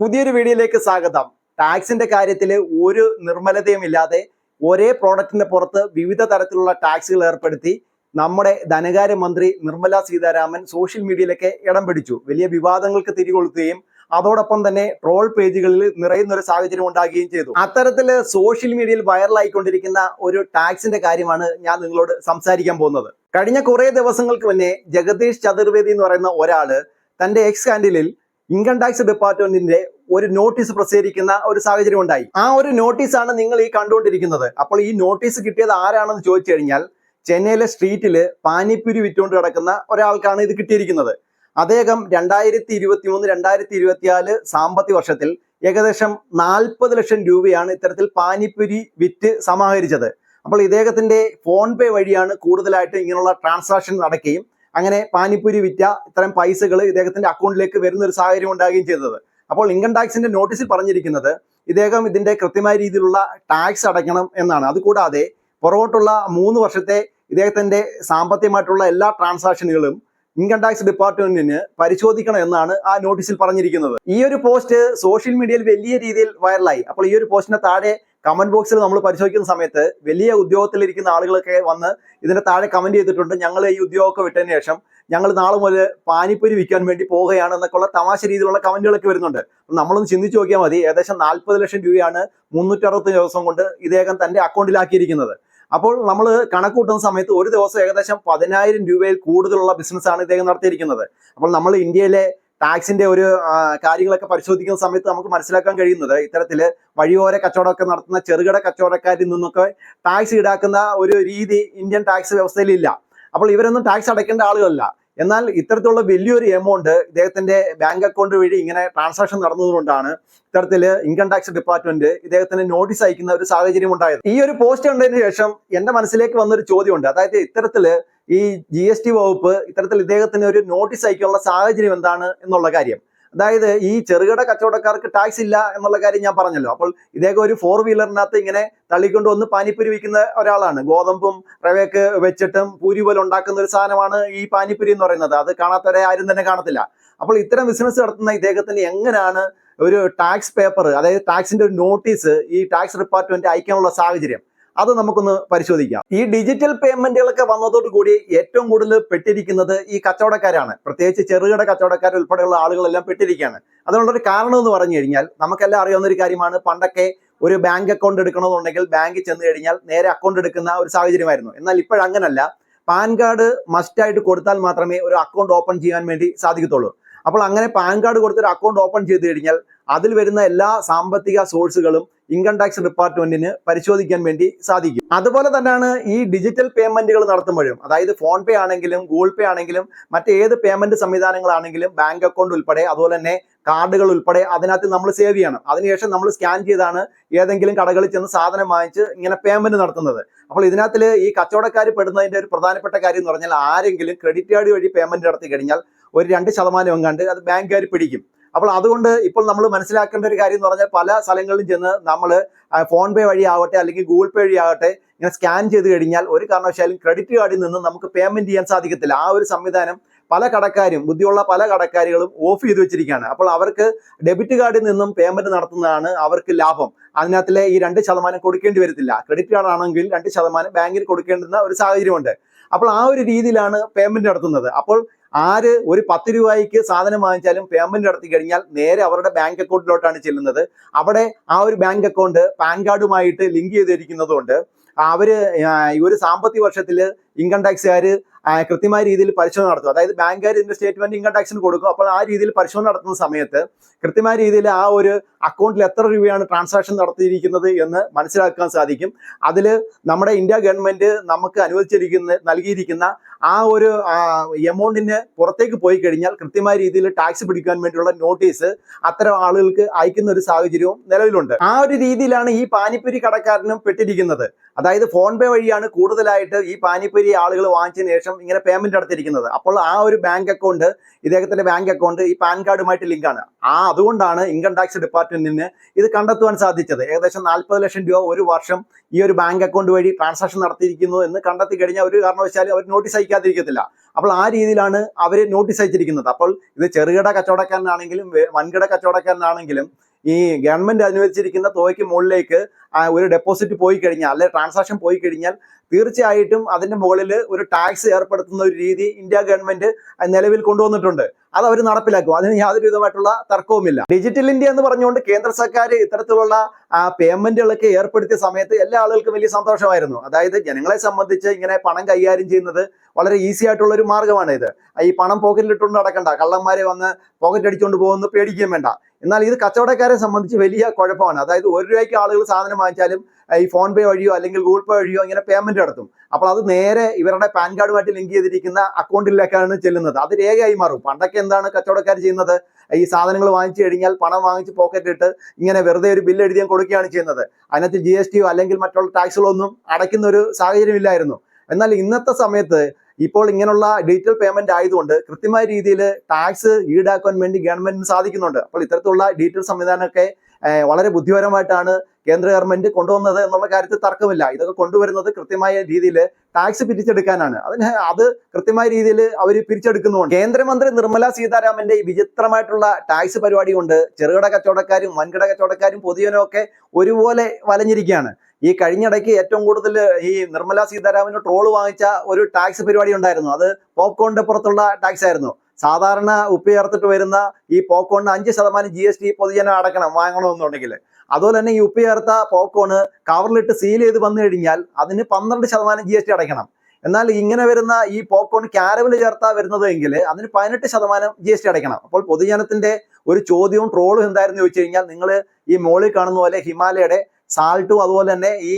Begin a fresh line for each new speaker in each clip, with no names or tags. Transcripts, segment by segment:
പുതിയൊരു വീഡിയോയിലേക്ക് സ്വാഗതം. ടാക്സിന്റെ കാര്യത്തിൽ ഒരു നിർമ്മലതയും ഇല്ലാതെ ഒരേ പ്രോഡക്റ്റിന്റെ പുറത്ത് വിവിധ തരത്തിലുള്ള ടാക്സുകൾ ഏർപ്പെടുത്തി നമ്മുടെ ധനകാര്യ മന്ത്രി നിർമ്മല സീതാരാമൻ സോഷ്യൽ മീഡിയയിലൊക്കെ ഇടം പിടിച്ചു. വലിയ വിവാദങ്ങൾക്ക് തിരികൊളുത്തുകയും അതോടൊപ്പം തന്നെ ട്രോൾ പേജുകളിൽ നിറയുന്ന ഒരു സാഹചര്യം ഉണ്ടാകുകയും ചെയ്തു. അത്തരത്തിൽ സോഷ്യൽ മീഡിയയിൽ വൈറലായിക്കൊണ്ടിരിക്കുന്ന ഒരു ടാക്സിന്റെ കാര്യമാണ് ഞാൻ നിങ്ങളോട് സംസാരിക്കാൻ പോകുന്നത്. കഴിഞ്ഞ കുറെ ദിവസങ്ങൾക്ക് മുന്നേ ജഗദീഷ് ചതുർവേദി എന്ന് പറയുന്ന ഒരാൾ തന്റെ എക്സ് ഹാൻഡിലിൽ ഇൻകം ടാക്സ് ഡിപ്പാർട്ട്മെന്റിന്റെ ഒരു നോട്ടീസ് പ്രസിദ്ധീകരിക്കുന്ന ഒരു സാഹചര്യം ഉണ്ടായി. ആ ഒരു നോട്ടീസാണ് നിങ്ങൾ ഈ കണ്ടുകൊണ്ടിരിക്കുന്നത്. അപ്പോൾ ഈ നോട്ടീസ് കിട്ടിയത് ആരാണെന്ന് ചോദിച്ചു കഴിഞ്ഞാൽ ചെന്നൈയിലെ സ്ട്രീറ്റിൽ പാനിപ്പുരി വിറ്റുകൊണ്ട് കിടക്കുന്ന ഒരാൾക്കാണ് ഇത് കിട്ടിയിരിക്കുന്നത്. അദ്ദേഹം രണ്ടായിരത്തി ഇരുപത്തി മൂന്ന് രണ്ടായിരത്തി ഇരുപത്തിനാല് സാമ്പത്തിക വർഷത്തിൽ ഏകദേശം നാൽപ്പത് ലക്ഷം രൂപയാണ് ഇത്തരത്തിൽ പാനിപ്പുരി വിറ്റ് സമാഹരിച്ചത്. അപ്പോൾ ഇദ്ദേഹത്തിന്റെ ഫോൺ പേ വഴിയാണ് കൂടുതലായിട്ട് ഇങ്ങനെയുള്ള ട്രാൻസാക്ഷൻ നടക്കുകയും അങ്ങനെ പാനിപ്പൂരി വിറ്റ ഇത്തരം പൈസകൾ ഇദ്ദേഹത്തിന്റെ അക്കൗണ്ടിലേക്ക് വരുന്ന ഒരു സാഹചര്യം ഉണ്ടാകുകയും ചെയ്തത്. അപ്പോൾ ഇൻകം ടാക്സിന്റെ നോട്ടീസിൽ പറഞ്ഞിരിക്കുന്നത് ഇദ്ദേഹം ഇതിന്റെ കൃത്യമായ രീതിയിലുള്ള ടാക്സ് അടയ്ക്കണം എന്നാണ്. അതുകൂടാതെ പുറകോട്ടുള്ള മൂന്ന് വർഷത്തെ ഇദ്ദേഹത്തിന്റെ സാമ്പത്തികമായിട്ടുള്ള എല്ലാ ട്രാൻസാക്ഷനുകളും ഇൻകം ടാക്സ് ഡിപ്പാർട്ട്മെന്റിന് പരിശോധിക്കണം എന്നാണ് ആ നോട്ടീസിൽ പറഞ്ഞിരിക്കുന്നത്. ഈ ഒരു പോസ്റ്റ് സോഷ്യൽ മീഡിയയിൽ വലിയ രീതിയിൽ വൈറലായി. അപ്പോൾ ഈ ഒരു പോസ്റ്റിന് താഴെ കമന്റ് ബോക്സിൽ നമ്മൾ പരിശോധിക്കുന്ന സമയത്ത് വലിയ ഉദ്യോഗത്തിലിരിക്കുന്ന ആളുകളൊക്കെ വന്ന് ഇതിന്റെ താഴെ കമന്റ് ചെയ്തിട്ടുണ്ട്. ഞങ്ങൾ ഈ ഉദ്യോഗമൊക്കെ വിട്ടതിന് ശേഷം ഞങ്ങൾ നാളെ മുതൽ പാനിപ്പൂരി വിൽക്കാൻ വേണ്ടി പോവുകയാണ് എന്നൊക്കെ ഉള്ള തമാശ രീതിയിലുള്ള കമന്റുകളൊക്കെ വരുന്നുണ്ട്. നമ്മളൊന്ന് ചിന്തിച്ചു നോക്കിയാൽ മതി. ഏകദേശം നാൽപ്പത് ലക്ഷം രൂപയാണ് മുന്നൂറ്ററുപത്തി ദിവസം കൊണ്ട് ഇദ്ദേഹം തന്റെ അക്കൗണ്ടിലാക്കിയിരിക്കുന്നത് അപ്പോൾ നമ്മൾ കണക്കൂട്ടുന്ന സമയത്ത് ഒരു ദിവസം ഏകദേശം പതിനായിരം രൂപയിൽ കൂടുതലുള്ള ബിസിനസ്സാണ് ഇദ്ദേഹം നടത്തിയിരിക്കുന്നത്. അപ്പോൾ നമ്മൾ ഇന്ത്യയിലെ ടാക്സിന്റെ ഒരു കാര്യങ്ങളൊക്കെ പരിശോധിക്കുന്ന സമയത്ത് നമുക്ക് മനസ്സിലാക്കാൻ കഴിയുന്നത് ഇത്തരത്തിൽ വഴിയോര കച്ചവടമൊക്കെ നടത്തുന്ന ചെറുകിട കച്ചവടക്കാരിൽ നിന്നൊക്കെ ടാക്സ് ഈടാക്കുന്ന ഒരു രീതി ഇന്ത്യൻ ടാക്സ് വ്യവസ്ഥയിൽ ഇല്ല. അപ്പോൾ ഇവരൊന്നും ടാക്സ് അടയ്ക്കേണ്ട ആളുകളല്ല. എന്നാൽ ഇത്തരത്തിലുള്ള വലിയൊരു എമൗണ്ട് ഇദ്ദേഹത്തിന്റെ ബാങ്ക് അക്കൗണ്ട് വഴി ഇങ്ങനെ ട്രാൻസാക്ഷൻ നടന്നതുകൊണ്ടാണ് ഇത്തരത്തിൽ ഇൻകം ടാക്സ് ഡിപ്പാർട്ട്മെന്റ് ഇദ്ദേഹത്തിന് നോട്ടീസ് അയക്കുന്ന ഒരു സാഹചര്യം ഉണ്ടായത്. ഈ ഒരു പോസ്റ്റ് കണ്ടതിന് ശേഷം എന്റെ മനസ്സിലേക്ക് വന്നൊരു ചോദ്യമുണ്ട്. അതായത് ഇത്തരത്തിൽ ഈ ജി എസ് ടി വകുപ്പ് ഇത്തരത്തിൽ ഇദ്ദേഹത്തിന് ഒരു നോട്ടീസ് അയക്കാനുള്ള സാഹചര്യം എന്താണ് എന്നുള്ള കാര്യം. അതായത് ഈ ചെറുകിട കച്ചവടക്കാർക്ക് ടാക്സ് ഇല്ല എന്നുള്ള കാര്യം ഞാൻ പറഞ്ഞല്ലോ. അപ്പോൾ ഇദ്ദേഹം ഒരു ഫോർ വീലറിനകത്ത് ഇങ്ങനെ തള്ളിക്കൊണ്ട് വന്ന് പാനിപ്പൂരി വിൽക്കുന്ന ഒരാളാണ്. ഗോതമ്പും റവയൊക്കെ വെച്ചിട്ടും പൂരി പോലെ ഉണ്ടാക്കുന്ന ഒരു സാധനമാണ് ഈ പാനിപ്പൂരി എന്ന് പറയുന്നത്. അത് കാണാത്തവരെ ആരും തന്നെ കാണത്തില്ല. അപ്പോൾ ഇത്തരം ബിസിനസ് നടത്തുന്ന ഇദ്ദേഹത്തിന് എങ്ങനെയാണ് ഒരു ടാക്സ് പേപ്പർ അതായത് ടാക്സിന്റെ ഒരു നോട്ടീസ് ഈ ടാക്സ് ഡിപ്പാർട്ട്മെന്റ് അയക്കാനുള്ള സാഹചര്യം? അത് നമുക്കൊന്ന് പരിശോധിക്കാം. ഈ ഡിജിറ്റൽ പേയ്മെന്റുകളൊക്കെ വന്നതോടുകൂടി ഏറ്റവും കൂടുതൽ പെട്ടിരിക്കുന്നത് ഈ കച്ചവടക്കാരാണ്. പ്രത്യേകിച്ച് ചെറുകിട കച്ചവടക്കാർ ഉൾപ്പെടെയുള്ള ആളുകളെല്ലാം പെട്ടിരിക്കുകയാണ്. അതിനുള്ളൊരു കാരണം എന്ന് പറഞ്ഞു കഴിഞ്ഞാൽ നമുക്കെല്ലാം അറിയാവുന്ന ഒരു കാര്യമാണ്. പണ്ടൊക്കെ ഒരു ബാങ്ക് അക്കൗണ്ട് എടുക്കണമെന്നുണ്ടെങ്കിൽ ബാങ്കിൽ ചെന്ന് കഴിഞ്ഞാൽ നേരെ അക്കൗണ്ട് എടുക്കുന്ന ഒരു സാഹചര്യമായിരുന്നു. എന്നാൽ ഇപ്പോഴങ്ങനല്ല. പാൻ കാർഡ് മസ്റ്റായിട്ട് കൊടുത്താൽ മാത്രമേ ഒരു അക്കൗണ്ട് ഓപ്പൺ ചെയ്യാൻ വേണ്ടി സാധിക്കത്തുള്ളൂ. അപ്പോൾ അങ്ങനെ പാൻ കാർഡ് കൊടുത്തൊരു അക്കൗണ്ട് ഓപ്പൺ ചെയ്ത് കഴിഞ്ഞാൽ അതിൽ വരുന്ന എല്ലാ സാമ്പത്തിക സോഴ്സുകളും ഇൻകം ടാക്സ് ഡിപ്പാർട്ട്മെന്റിന് പരിശോധിക്കാൻ വേണ്ടി സാധിക്കും. അതുപോലെ തന്നെയാണ് ഈ ഡിജിറ്റൽ പേയ്മെന്റുകൾ നടത്തുമ്പോഴും അതായത് ഫോൺ പേ ആണെങ്കിലും ഗൂഗിൾ പേ ആണെങ്കിലും മറ്റേത് പേയ്മെന്റ് സംവിധാനങ്ങളാണെങ്കിലും ബാങ്ക് അക്കൗണ്ട് ഉൾപ്പെടെ അതുപോലെ തന്നെ കാർഡുകൾ ഉൾപ്പെടെ അതിനകത്ത് നമ്മൾ സേവ് ചെയ്യണം. അതിനുശേഷം നമ്മൾ സ്കാൻ ചെയ്താണ് ഏതെങ്കിലും കടകളിൽ ചെന്ന് സാധനം വാങ്ങിച്ച് ഇങ്ങനെ പേയ്മെന്റ് നടത്തുന്നത്. അപ്പോൾ ഇതിനകത്തിൽ ഈ കച്ചവടക്കാർ പെടുന്നതിന്റെ ഒരു പ്രധാനപ്പെട്ട കാര്യം എന്ന് പറഞ്ഞാൽ ആരെങ്കിലും ക്രെഡിറ്റ് കാർഡ് വഴി പേയ്മെന്റ് നടത്തി കഴിഞ്ഞാൽ ഒരു രണ്ട് ശതമാനം എങ്ങാണ്ട് അത് ബാങ്കുകാർ പിടിക്കും. അപ്പോൾ അതുകൊണ്ട് ഇപ്പോൾ നമ്മൾ മനസ്സിലാക്കേണ്ട ഒരു കാര്യം എന്ന് പറഞ്ഞാൽ പല സ്ഥലങ്ങളിലും ചെന്ന് നമ്മൾ ഫോൺ പേ വഴി ആവട്ടെ അല്ലെങ്കിൽ ഗൂഗിൾ പേ വഴി ആവട്ടെ ഇങ്ങനെ സ്കാൻ ചെയ്ത് കഴിഞ്ഞാൽ ഒരു കാരണവശാലും ക്രെഡിറ്റ് കാർഡിൽ നിന്ന് നമുക്ക് പേയ്മെന്റ് ചെയ്യാൻ സാധിക്കത്തില്ല. ആ ഒരു സംവിധാനം പല കടക്കാരും ബുദ്ധിയുള്ള പല കടക്കാരികളും ഓഫ് ചെയ്തു വെച്ചിരിക്കുകയാണ്. അപ്പോൾ അവർക്ക് ഡെബിറ്റ് കാർഡിൽ നിന്നും പേയ്മെന്റ് നടത്തുന്നതാണ് അവർക്ക് ലാഭം. അതിനകത്തിലെ ഈ രണ്ട് ശതമാനം കൊടുക്കേണ്ടി വരത്തില്ല. ക്രെഡിറ്റ് കാർഡ് ആണെങ്കിൽ രണ്ട് ശതമാനം ബാങ്കിൽ കൊടുക്കേണ്ടുന്ന ഒരു സാഹചര്യമുണ്ട്. അപ്പോൾ ആ ഒരു രീതിയിലാണ് പേയ്മെന്റ് നടത്തുന്നത്. അപ്പോൾ ആര് ഒരു പത്ത് രൂപയ്ക്ക് സാധനം വാങ്ങിച്ചാലും പേയ്മെന്റ് നടത്തി കഴിഞ്ഞാൽ നേരെ അവരുടെ ബാങ്ക് അക്കൗണ്ടിലോട്ടാണ് ചെല്ലുന്നത്. അവിടെ ആ ഒരു ബാങ്ക് അക്കൗണ്ട് പാൻ കാർഡുമായിട്ട് ലിങ്ക് ചെയ്തിരിക്കുന്നതുകൊണ്ട് അവർ ഈ ഒരു സാമ്പത്തിക വർഷത്തിൽ ഇൻകം ടാക്സുകാർ കൃത്യമായ രീതിയിൽ പരിശോധന നടത്തും. അതായത് ബാങ്കുകാർ ഇതിന്റെ സ്റ്റേറ്റ്മെന്റ് ഇൻകം ടാക്സിന് കൊടുക്കും. അപ്പോൾ ആ രീതിയിൽ പരിശോധന നടത്തുന്ന സമയത്ത് കൃത്യമായ രീതിയിൽ ആ ഒരു അക്കൗണ്ടിൽ എത്ര രൂപയാണ് ട്രാൻസാക്ഷൻ നടത്തിയിരിക്കുന്നത് എന്ന് മനസ്സിലാക്കാൻ സാധിക്കും. അതിൽ നമ്മുടെ ഇന്ത്യ ഗവൺമെന്റ് നമുക്ക് അനുവദിച്ചിരിക്കുന്ന നൽകിയിരിക്കുന്ന ആ ഒരു എമൗണ്ടിന് പുറത്തേക്ക് പോയി കഴിഞ്ഞാൽ കൃത്യമായ രീതിയിൽ ടാക്സ് പിടിക്കാൻ വേണ്ടിയുള്ള നോട്ടീസ് അത്തരം ആളുകൾക്ക് അയക്കുന്ന ഒരു സാഹചര്യവും നിലവിലുണ്ട്. ആ ഒരു രീതിയിലാണ് ഈ പാനിപ്പൂരി കടക്കാരനും പെട്ടിരിക്കുന്നത്. അതായത് ഫോൺ പേ വഴിയാണ് കൂടുതലായിട്ട് ഈ പാനിപ്പൂരി വഴി ആളുകൾ വാങ്ങിച്ചതിന് ശേഷം ഇങ്ങനെ പേയ്മെന്റ് നടത്തിയിരിക്കുന്നത്. അപ്പോൾ ആ ഒരു ബാങ്ക് അക്കൗണ്ട് ഇദ്ദേഹത്തിന്റെ ബാങ്ക് അക്കൗണ്ട് ഈ പാൻ കാർഡുമായിട്ട് ലിങ്കാണ് ആ അതുകൊണ്ടാണ് ഇൻകം ടാക്സ് ഡിപ്പാർട്ട്മെന്റിന് ഇത് കണ്ടെത്തുവാൻ സാധിച്ചത്. ഏകദേശം നാൽപ്പത് ലക്ഷം രൂപ ഒരു വർഷം ഈ ഒരു ബാങ്ക് അക്കൗണ്ട് വഴി ട്രാൻസാക്ഷൻ നടത്തിയിരിക്കുന്നു എന്ന് കണ്ടെത്തി കഴിഞ്ഞാൽ ഒരു കാരണവശാലും അവർ നോട്ടീസ് അയക്കാതിരിക്കത്തില്ല. അപ്പോൾ ആ രീതിയിലാണ് അവർ നോട്ടീസ് അയച്ചിരിക്കുന്നത്. അപ്പോൾ ഇത് ചെറുകിട കച്ചവടക്കാരനാണെങ്കിലും വൻകിട കച്ചവടക്കാരനാണെങ്കിലും ഈ ഗവൺമെന്റ് അനുവദിച്ചിരിക്കുന്ന തുകയ്ക്ക് മുകളിലേക്ക് ഒരു ഡെപ്പോസിറ്റ് പോയി കഴിഞ്ഞാൽ അല്ലെ ട്രാൻസാക്ഷൻ പോയി കഴിഞ്ഞാൽ തീർച്ചയായിട്ടും അതിന്റെ മുകളിൽ ഒരു ടാക്സ് ഏർപ്പെടുത്തുന്ന ഒരു രീതി ഇന്ത്യ ഗവൺമെന്റ് നിലവിൽ കൊണ്ടുവന്നിട്ടുണ്ട്. അത് അവർ നടപ്പിലാക്കും. അതിന് യാതൊരു വിധമായിട്ടുള്ള തർക്കവുമില്ല. ഡിജിറ്റൽ ഇന്ത്യ എന്ന് പറഞ്ഞുകൊണ്ട് കേന്ദ്ര സർക്കാർ ഇത്തരത്തിലുള്ള പേയ്മെന്റുകളൊക്കെ ഏർപ്പെടുത്തിയ സമയത്ത് എല്ലാ ആളുകൾക്കും വലിയ സന്തോഷമായിരുന്നു. അതായത് ജനങ്ങളെ സംബന്ധിച്ച് ഇങ്ങനെ പണം കൈകാര്യം ചെയ്യുന്നത് വളരെ ഈസി ആയിട്ടുള്ള ഒരു മാർഗമാണ് ഇത് ഈ പണം പോക്കറ്റിലിട്ടുകൊണ്ട് നടക്കണ്ട. കള്ളന്മാരെ വന്ന് പോക്കറ്റ് അടിച്ചുകൊണ്ട് പോകുന്നു പേടിക്കുകയും വേണ്ട. എന്നാൽ ഇത് കച്ചവടക്കാരെ സംബന്ധിച്ച് വലിയ കുഴപ്പമാണ്. അതായത് ഒരു രൂപയ്ക്ക് ആളുകൾ സാധനം വാങ്ങിച്ചാലും ഈ ഫോൺ പേ വഴിയോ അല്ലെങ്കിൽ ഗൂഗിൾ പേ വഴിയോ ഇങ്ങനെ പേയ്മെന്റ് നടത്തും. അപ്പോൾ അത് നേരെ ഇവരുടെ പാൻ കാർഡുമായിട്ട് ലിങ്ക് ചെയ്തിരിക്കുന്ന അക്കൗണ്ടിലേക്കാണ് ചെല്ലുന്നത്. അത് രേഖയായി മാറും. പണ്ടൊക്കെ എന്താണ് കച്ചവടക്കാർ ചെയ്യുന്നത്? ഈ സാധനങ്ങൾ വാങ്ങിച്ചു കഴിഞ്ഞാൽ പണം വാങ്ങിച്ച് പോക്കറ്റ് ഇട്ട് ഇങ്ങനെ വെറുതെ ഒരു ബില്ല് എഴുതിയാൽ കൊടുക്കുകയാണ് ചെയ്യുന്നത്. അതിനകത്ത് ജി എസ് ടിയോ അല്ലെങ്കിൽ മറ്റുള്ള ടാക്സുകളൊന്നും അടയ്ക്കുന്ന ഒരു സാഹചര്യം ഇല്ലായിരുന്നു. എന്നാൽ ഇന്നത്തെ സമയത്ത് ഇപ്പോൾ ഇങ്ങനെയുള്ള ഡിജിറ്റൽ പേയ്മെന്റ് ആയതുകൊണ്ട് കൃത്യമായ രീതിയിൽ ടാക്സ് ഈടാക്കാൻ വേണ്ടി ഗവൺമെന്റിന് സാധിക്കുന്നുണ്ട്. അപ്പോൾ ഇത്തരത്തിലുള്ള ഡിജിറ്റൽ സംവിധാനമൊക്കെ വളരെ ബുദ്ധിപരമായിട്ടാണ് കേന്ദ്ര ഗവൺമെന്റ് കൊണ്ടുവന്നത് എന്നുള്ള കാര്യത്തിൽ തർക്കമില്ല. ഇതൊക്കെ കൊണ്ടുവരുന്നത് കൃത്യമായ രീതിയിൽ ടാക്സ് പിരിച്ചെടുക്കാനാണ്. അതിന് അത് കൃത്യമായ രീതിയിൽ അവർ പിരിച്ചെടുക്കുന്നുണ്ട് കേന്ദ്രമന്ത്രി നിർമ്മല സീതാരാമന്റെ വിചിത്രമായിട്ടുള്ള ടാക്സ് പരിപാടി കൊണ്ട് ചെറുകിട കച്ചവടക്കാരും വൻകിട കച്ചവടക്കാരും പൊതുജനമൊക്കെ ഒരുപോലെ വലഞ്ഞിരിക്കുകയാണ്. ഈ കഴിഞ്ഞിടയ്ക്ക് ഏറ്റവും കൂടുതൽ ഈ നിർമ്മല സീതാരാമന് ട്രോൾ വാങ്ങിച്ച ഒരു ടാക്സ് പരിപാടി ഉണ്ടായിരുന്നു. അത് പോപ്കോണിന്റെ പുറത്തുള്ള ടാക്സ് ആയിരുന്നു. സാധാരണ ഉപ്പുയർത്തിട്ട് വരുന്ന ഈ പോപ്കോണിന് അഞ്ച് ശതമാനം ജി എസ് ടി പൊതുജനം അടക്കണം വാങ്ങണമെന്നുണ്ടെങ്കിൽ. അതുപോലെ തന്നെ ഈ ഉപ്പുയർത്ത പോപ്കോണ് കവറിലിട്ട് സീൽ ചെയ്ത് വന്നു കഴിഞ്ഞാൽ അതിന് പന്ത്രണ്ട് ശതമാനം ജി എസ് ടി അടയ്ക്കണം. എന്നാൽ ഇങ്ങനെ വരുന്ന ഈ പോപ്കോൺ ക്യാരവൽ ചേർത്താ വരുന്നതെങ്കിൽ അതിന് പതിനെട്ട് ശതമാനം ജി എസ് ടി അടയ്ക്കണം. അപ്പോൾ പൊതുജനത്തിന്റെ ഒരു ചോദ്യവും ട്രോളും എന്തായിരുന്നു ചോദിച്ചു കഴിഞ്ഞാൽ നിങ്ങൾ ഈ മോളിൽ കാണുന്ന പോലെ ഹിമാലയയുടെ സാൾട്ടും അതുപോലെ തന്നെ ഈ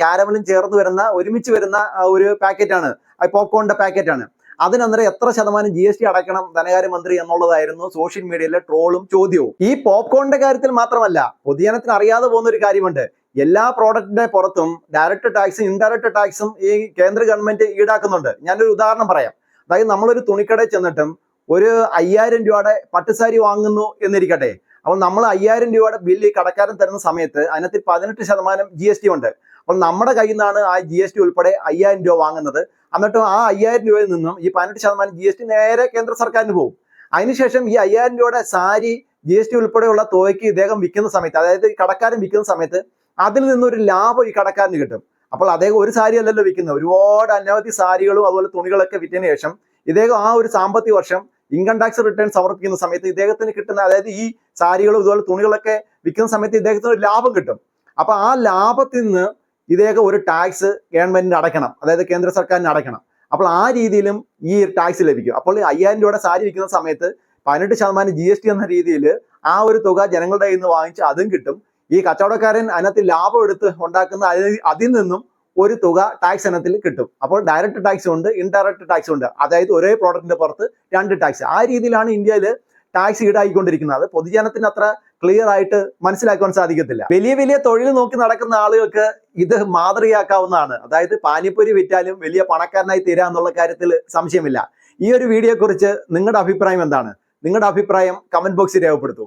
ക്യാരമലും ചേർന്ന് വരുന്ന ഒരുമിച്ച് വരുന്ന ഒരു പാക്കറ്റാണ് പോപ്കോണിന്റെ പാക്കറ്റാണ് അതിനന്നേരം എത്ര ശതമാനം ജി എസ് ടി അടയ്ക്കണം ധനകാര്യമന്ത്രി എന്നുള്ളതായിരുന്നു സോഷ്യൽ മീഡിയയിലെ ട്രോളും ചോദ്യവും. ഈ പോപ്കോണിന്റെ കാര്യത്തിൽ മാത്രമല്ല പൊതുജനത്തിന് അറിയാതെ പോകുന്ന ഒരു കാര്യമുണ്ട്. എല്ലാ പ്രോഡക്റ്റിന്റെ പുറത്തും ഡയറക്റ്റ് ടാക്സും ഇൻഡയറക്റ്റ് ടാക്സും ഈ കേന്ദ്ര ഗവൺമെന്റ് ഈടാക്കുന്നുണ്ട്. ഞാനൊരു ഉദാഹരണം പറയാം. അതായത് നമ്മളൊരു തുണിക്കടയിൽ ചെന്നിട്ടും ഒരു അയ്യായിരം രൂപയുടെ പട്ടുസാരി വാങ്ങുന്നു എന്നിരിക്കട്ടെ. അപ്പോൾ നമ്മൾ അയ്യായിരം രൂപയുടെ ബില്ല് കടക്കാരൻ തരുന്ന സമയത്ത് അതിനകത്ത് പതിനെട്ട് ശതമാനം ജി എസ് ടി ഉണ്ട്. അപ്പോൾ നമ്മുടെ കയ്യിൽ നിന്നാണ് ആ ജി എസ് ടി ഉൾപ്പെടെ അയ്യായിരം രൂപ വാങ്ങുന്നത്. എന്നിട്ട് ആ അയ്യായിരം രൂപയിൽ നിന്നും ഈ പതിനെട്ട് ശതമാനം ജി എസ് ടി നേരെ കേന്ദ്ര സർക്കാരിന് പോകും. അതിനുശേഷം ഈ അയ്യായിരം രൂപയുടെ സാരി ജി എസ് ടി ഉൾപ്പെടെയുള്ള തുകയ്ക്ക് ഇദ്ദേഹം വിൽക്കുന്ന സമയത്ത് അതായത് കടക്കാരൻ വിൽക്കുന്ന സമയത്ത് അതിൽ നിന്നൊരു ലാഭം ഈ കടക്കാരന് കിട്ടും. അപ്പോൾ അദ്ദേഹം ഒരു സാരി അല്ലല്ലോ വിൽക്കുന്നത്. ഒരുപാട് അനവധി സാരികളും അതുപോലെ തുണികളൊക്കെ വിറ്റതിന് ശേഷം ഇദ്ദേഹം ആ ഒരു സാമ്പത്തിക വർഷം ഇൻകം ടാക്സ് റിട്ടേൺ സമർപ്പിക്കുന്ന സമയത്ത് ഇദ്ദേഹത്തിന് കിട്ടുന്ന അതായത് ഈ സാരികളും ഇതുപോലെ തുണികളൊക്കെ വിൽക്കുന്ന സമയത്ത് ഇദ്ദേഹത്തിന് ഒരു ലാഭം കിട്ടും. അപ്പൊ ആ ലാഭത്തിൽ നിന്ന് ഇദ്ദേഹം ഒരു ടാക്സ് ഗവൺമെന്റിന് അടയ്ക്കണം. അതായത് കേന്ദ്ര സർക്കാരിന് അടയ്ക്കണം. അപ്പോൾ ആ രീതിയിലും ഈ ടാക്സ് ലഭിക്കും. അപ്പോൾ അയ്യായിരം രൂപയുടെ സാരി വിൽക്കുന്ന സമയത്ത് പതിനെട്ട് ശതമാനം ജി എസ് ടി എന്ന രീതിയിൽ ആ ഒരു തുക ജനങ്ങളുടെ കയ്യിൽ നിന്ന് വാങ്ങിച്ച് അതും കിട്ടും. ഈ കച്ചവടക്കാരൻ അതിനകത്ത് ലാഭം എടുത്ത് ഉണ്ടാക്കുന്ന അതിൽ നിന്നും ഒരു തുക ടാക്സ് ഇനത്തിൽ കിട്ടും. അപ്പോൾ ഡയറക്റ്റ് ടാക്സ് ഉണ്ട് ഇൻഡയറക്റ്റ് ടാക്സ് ഉണ്ട്. അതായത് ഒരേ പ്രോഡക്റ്റിന്റെ പുറത്ത് രണ്ട് ടാക്സ് ആ രീതിയിലാണ് ഇന്ത്യയിൽ ടാക്സ് ഈടായിക്കൊണ്ടിരിക്കുന്നത്. പൊതുജനത്തിന് അത്ര ക്ലിയർ ആയിട്ട് മനസ്സിലാക്കാൻ സാധിക്കത്തില്ല. വലിയ വലിയ തൊഴിൽ നോക്കി നടക്കുന്ന ആളുകൾക്ക് ഇത് മാതൃകയാക്കാവുന്നതാണ്. അതായത് പാനിപ്പൊരി വിറ്റാലും വലിയ പണക്കാരനായി തീരാ എന്നുള്ള കാര്യത്തിൽ സംശയമില്ല. ഈ ഒരു വീഡിയോയെക്കുറിച്ച് നിങ്ങളുടെ അഭിപ്രായം എന്താണ്? നിങ്ങളുടെ അഭിപ്രായം കമന്റ് ബോക്സിൽ രേഖപ്പെടുത്തൂ.